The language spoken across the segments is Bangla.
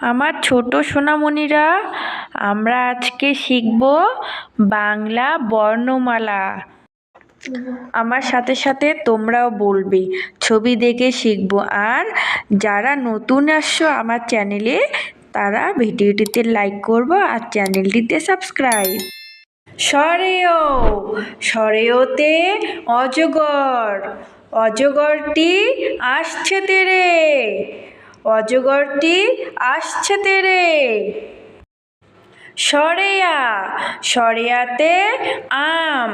আমার ছোট সোনামণিরা, আমরা আজকে শিখব বাংলা বর্ণমালা। আমার সাথে সাথে তোমরাও বলবে, ছবি দেখে শিখব। আর যারা নতুন আসছো আমার চ্যানেলে, তারা ভিডিওটিতে লাইক করব আর চ্যানেলটিতে সাবস্ক্রাইব সরেও, সরেওতে অজগর, অজগরটি আসছে তেরে। অজগরটি আসছে তেরে। সরেয়া, সরেয়াতে আম,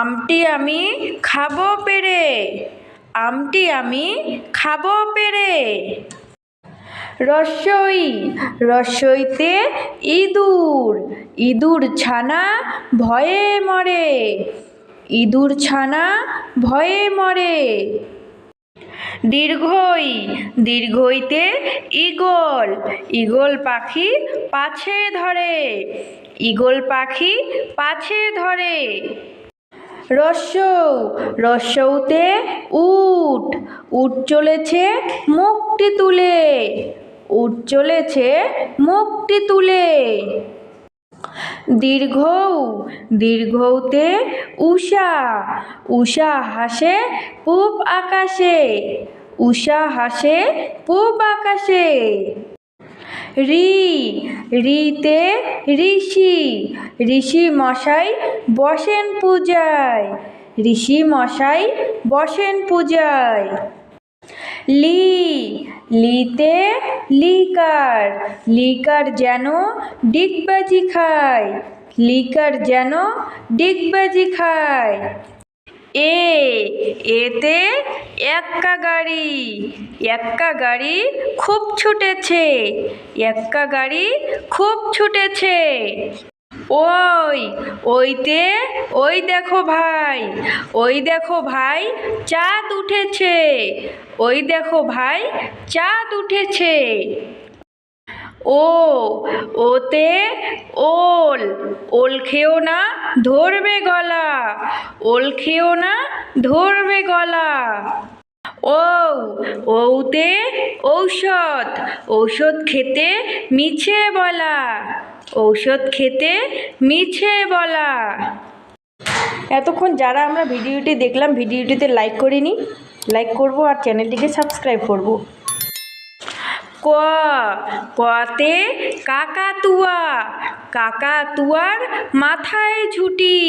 আমটি আমি খাব পেরে, আমটি আমি খাব পেরে। রসই, রসইতে ইঁদুর ইঁদুর ছানা ভয়ে মরে, ইঁদুর ছানা ভয়ে মরে। দীর্ঘই, দীর্ঘইতে ঈগল। ঈগল পাখি পাছে ধরে। ঈগল পাখি পাছে ধরে। রস্যৌ রস্যৌতে উট। উট চলেছে মুখটি তুলে। উট চলেছে মুখটি তুলে। দীর্ঘ, দীর্ঘতে উষা উষা হাসে পূব আকাশে, উষা হাসে পূব আকাশে। রি, রিতে ঋষি ঋষি মশাই বসেন পূজায়, ঋষি মশাই বসেন পূজায়। লি লিতে লিকার। লিকার যেন ডিগবাজি খায়। লিকার যেন ডিগবাজি খায়। এ, এতে এক্কা গাড়ি। এক্কা গাড়ি খুব ছুটেছে। এক্কা গাড়ি খুব ছুটেছে। ওই, ওইতে, ওই দেখো ভাই, ওই দেখো ভাই চাঁদ উঠেছে, ওই দেখো ভাই চাঁদ উঠেছে। ও, ওতে ওল ওল খেও না ধরবে গলা, ওল খেও না ধরবে গলা। ও, ওতে ঔষধ ঔষধ খেতে মিছে বলা। ঔষধ খেতে মিছে বলা। এতক্ষণ যারা আমরা ভিডিওটি দেখলাম, ভিডিওটিতে লাইক করিনি লাইক করব আর চ্যানেলটিকে সাবস্ক্রাইব করব। ক কতে কাকাতুয়া, কাকাতুয়ার মাথায় ঝুটি,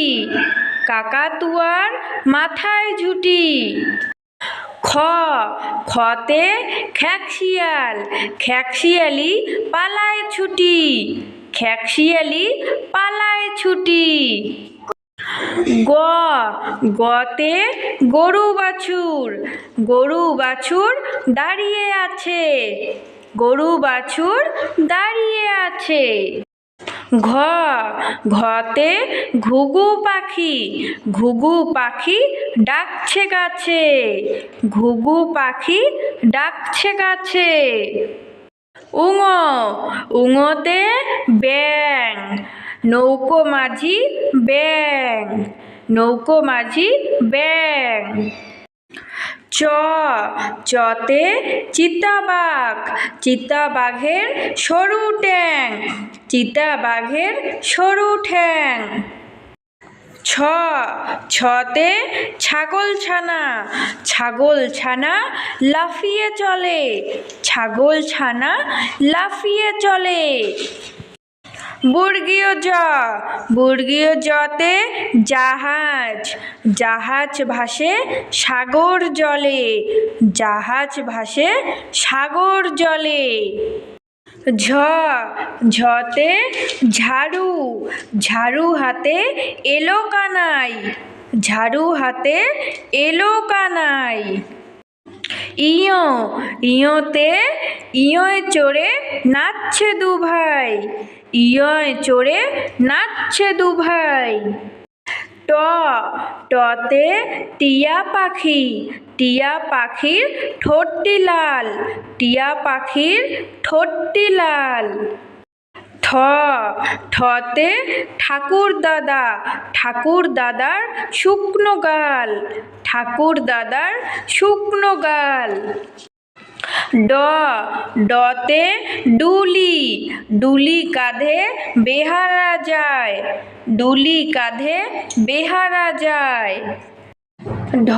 কাকাতুয়ার মাথায় ঝুটি। খ খতে খ্যাকশিয়াল খ্যাকশিয়ালি পালায় ছুটি। খ্যাকশিয়ালি পালায় ছুটি। গ, গতে গরু বাছুর গরু বাছুর দাঁড়িয়ে আছে। গরু বাছুর দাঁড়িয়ে আছে। ঘ, ঘতে ঘুঘু পাখি ঘুঘু পাখি ডাকছে গাছে, ঘুঘু পাখি ডাকছে গাছে। উঙ, উঙতে ব্যাং নৌকো মাঝি ব্যাং নৌকো মাঝি ব্যাং চ, চতে চিতাবাঘ, চিতাবাঘের সরু ট্যাং চিতাবাঘের সরু ঠ্যাং। ছ, ছতে ছাগল ছানা ছাগল ছানা লাফিয়ে চলে ছাগল ছানা লাফিয়ে চলে। বর্গীয় জ, বর্গীয় জতে জাহাজ জাহাজ ভাসে সাগর জলে, জাহাজ ভাসে সাগর জলে। ঝ, ঝতে ঝাড়ু ঝাড়ু হাতে এলো কানাই, ঝাড়ু হাতে এলো কানাই। ইয়, ইয়তে ইয়য় চড়ে নাচছে দু ভাই ইয়য় চড়ে নাচছে দু ভাই ট। টতে টিয়া পাখি। টিয়া পাখির ঠোঁটটি লাল টিয়া পাখির ঠোঁটটি লাল ঠ। ঠতে ঠাকুর দাদা ঠাকুর দাদার শুকনো গাল। ঠাকুর দাদার শুকনো গাল। ড, ডতে ডুলি ডুলি কাঁধে বেহারা যায়, ডুলি কাঁধে বেহারা যায়। ঢ,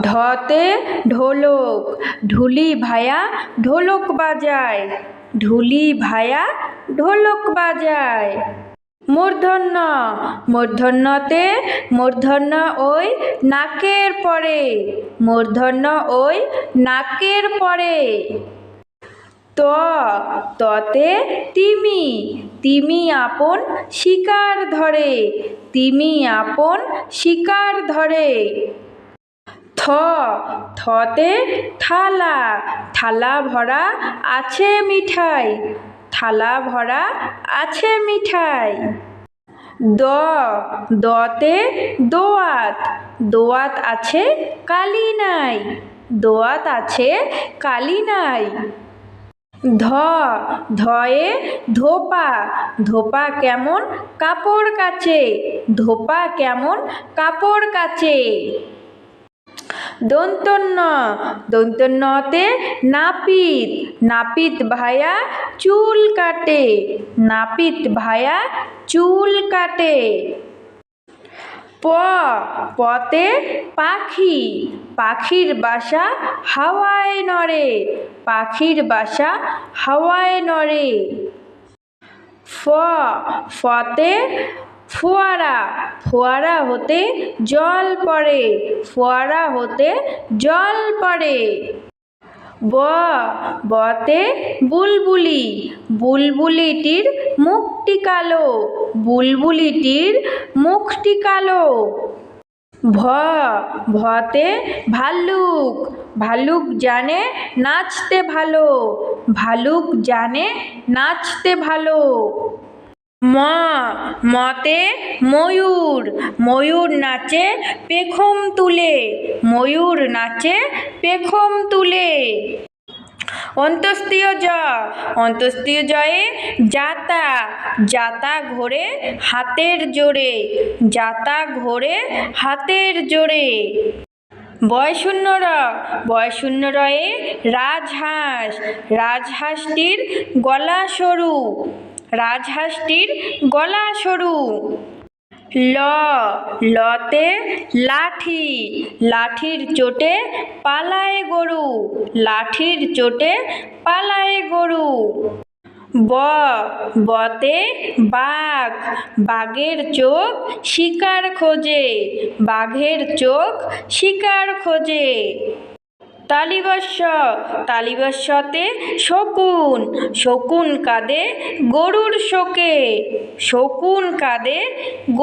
ঢতে ঢোলক, ঢুলি ভায়া ঢোলক বাজায়, ঢুলি ভায়া ঢোলক বাজায়। মূর্ধন্য। মূর্ধন্যতে মূর্ধন্য ওই নাকের পরে। মূর্ধন্য ওই নাকের পরে। ত, ততে তিমি। তিমি আপন শিকার ধরে। তিমি আপন শিকার ধরে। থ, থতে থালা। থালা ভরা আছে মিঠাই। থালা ভরা আছে মিঠাই। দ, দতে দোয়াত। দোয়াত আছে কালি নাই। দোয়াত আছে কালি নাই। ধ, ধয়ে ধোপা। ধোপা কেমন কাপড় কাচে? ধোপা কেমন কাপড় কাচে? দন্তন্য দন্তন্যতে নাপিত। নাপিত ভায়া চুল কাটে। নাপিত ভায়া চুল কাটে। প। পতে পাখি। পাখির বাসা হাওয়ায় নড়ে। পাখির বাসা হাওয়ায় নড়ে। ফ। ফতে ফোয়ারা। ফোয়ারা হতে জল পড়ে। ফোয়ারা হতে জল পড়ে। ব। বতে বুলবুলি। বুলবুলিটির মুখটি কালো। বুলবুলিটির মুখটি কালো। ভ। ভতে ভাল্লুক। ভাল্লুক জানে নাচতে ভালো। ভালুক জানে নাচতে ভালো। ম, মতে ময়ূর ময়ূর নাচে পেখম তুলে, ময়ূর নাচে পেখম তুলে। অন্তস্তীয় জ অন্তস্তীয় জয়ে জাতা জাতা ঘোরে হাতের জোরে জাতা ঘোরে হাতের জোরে। বয়শূন্য র বয়শূন্য রয়ে রাজহাঁস, রাজহাঁসটির গলা সরু। রাজহাঁসটির গলা সরু। ল, লতে লাঠি। লাঠির চোটে পালায় গরু। লাঠির চোটে পালায় গরু। ব, বতে বাঘ। বাঘের চোখ শিকার খোঁজে। বাঘের চোখ শিকার খোঁজে। তালিবস্য, তালিবস্যতে শকুন শকুন কাঁদে গরুর শোকে, শকুন কাঁদে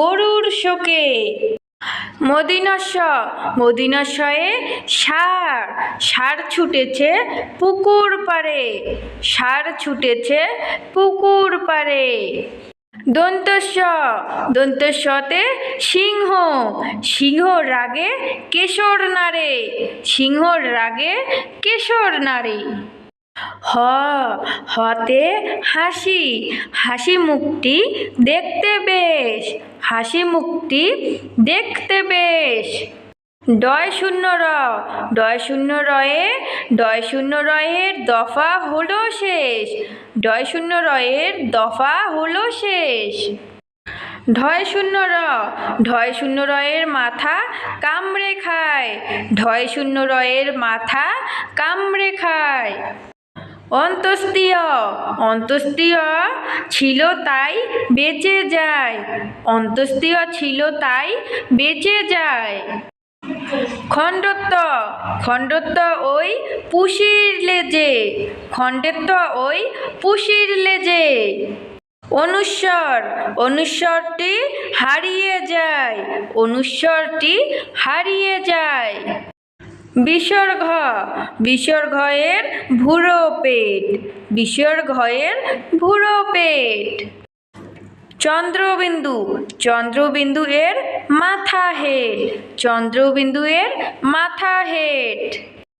গরুর শোকে। মদিনস্য, মদিনস্যয়ে ষাঁড় ষাঁড় ছুটেছে পুকুর পাড়ে ষাঁড় ছুটেছে পুকুর পাড়ে দন্তস্য দন্তস্যতে সিংহ। সিংহ রাগে কেশর নাড়ে সিংহর রাগে কেশর নাড়ে হ। হতে হাসি। হাসি মুখটি দেখতে বেশ। হাসি মুখটি দেখতে বেশ। ডয় শূন্য র, ডয় শূন্য রয়ে, ডয় শূন্য রয়ের দফা হলো শেষ। ডয় শূন্য রয়ের দফা হলো শেষ। ঢয় শূন্য র, ঢয় শূন্য রয়ের মাথা কামড়ে খায়। ঢয় শূন্য রয়ের মাথা কামড়ে খায়। অন্তস্তীয় অন্তস্তীয় ছিল তাই বেঁচে যায়। অন্তস্তীয় ছিল তাই বেঁচে যায়। খণ্ডত্ব খণ্ডত্ব ওই পুষির লেজে, খণ্ডত্ব ওই পুষির লেজে। অনুস্বর, অনুস্বরটি হারিয়ে যায়, অনুস্বরটি হারিয়ে যায়। বিসর্গ বিসর্গয়ের ভুরো পেট বিসর্গয়ের ভুরো পেট। চন্দ্রবিন্দু। চন্দ্রবিন্দু এর মাথা হেড চন্দ্রবিন্দু এর মাথা হেড